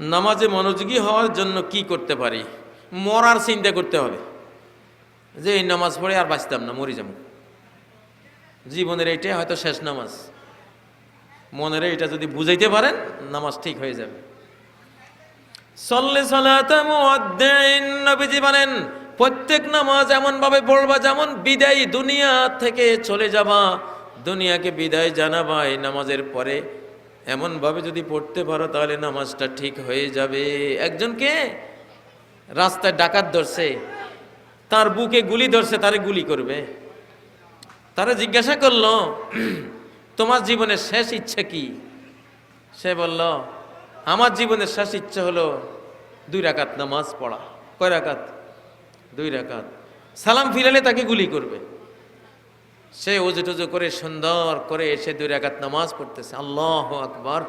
নামাজে মনোযোগী হওয়ার জন্য কি করতে পারি? মরার চিন্তা করতে হবে। যে এই নামাজ পড়ে আর বাঁচতাম না, মরি যাব। জীবনের এইটাই হয়তো শেষ নামাজ। মনের এটা যদি বুঝাইতে পারেন, নামাজ ঠিক হয়ে যাবে। সল্লে নবীজি বলেন, প্রত্যেক নামাজ এমন ভাবে পড়বা যেমন বিদায় দুনিয়া থেকে চলে যাবা। দুনিয়াকে বিদায় জানাবা এই নামাজের পরে। এমন ভাবে যদি পড়তে পারো, তাহলে নামাজটা ঠিক হয়ে যাবে। একজনকে রাস্তায় ডাকাত ধরছে, তার বুকে গুলি ধরছে, তারে গুলি করবে। তারা জিজ্ঞাসা করল, তোমার জীবনের শেষ ইচ্ছা কি? সে বলল, আমার জীবনের শেষ ইচ্ছা হলো দুই রাকাত নামাজ পড়া। কয় রাকাত? দুই রাকাত। সালাম ফিরালে তাকে গুলি করবে। সে উজু টুজু করে সুন্দর করে এসে দুই রাকাত নামাজ পড়তেছে। আল্লাহ আকবার।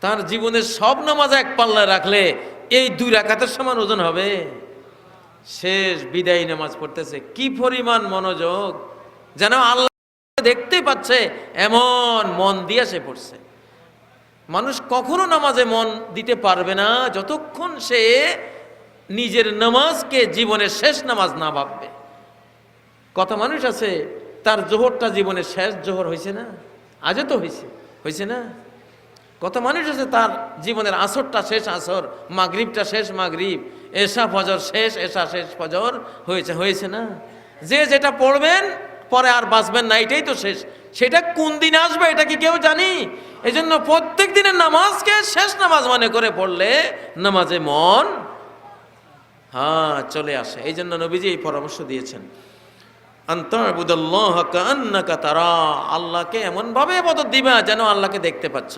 তার জীবনের সব নামাজ এক পাল্লায় রাখলে এই দুই রাকাতের সমান ওজন হবে। শেষ বিদায়ী নামাজ পড়তেছে। কি পরিমাণ মনোযোগ! যেন আল্লাহ দেখতে পাচ্ছে, এমন মন দিয়ে সে পড়ছে। মানুষ কখনো নামাজে মন দিতে পারবে না, যতক্ষণ সে নিজের নামাজকে জীবনের শেষ নামাজ না ভাববে। কত মানুষ আছে, তার জোহরটা জীবনের শেষ জোহর হয়েছে না? আজও তো হয়েছে হয়েছে না? কত মানুষ আছে তার জীবনের আসরটা শেষ আসর, মাগরিবটা শেষ মাগরিব, এশা ফজর শেষ, এশা শেষ ফজর হয়েছে হয়েছে না? যে যেটা পড়বেন, পরে আর বাঁচবেন না, এটাই তো শেষ। সেটা কোন দিন আসবে, এটা কি কেউ জানি? এই জন্য প্রত্যেক দিনের নামাজকে শেষ নামাজ মনে করে পড়লে নামাজে মন হ্যাঁ চলে আসে। এই জন্য নবীজি এই পরামর্শ দিয়েছেন। তারা। আল্লাহকে এমনভাবে এবাদত দিবা যেন আল্লাহকে দেখতে পাচ্ছ।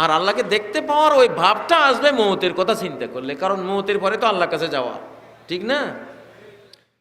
আর আল্লাহকে দেখতে পাওয়ার ওই ভাবটা আসবে মৌতের কথা চিন্তা করলে, কারণ মৌতের পরে তো আল্লাহর কাছে যাওয়া। ঠিক না?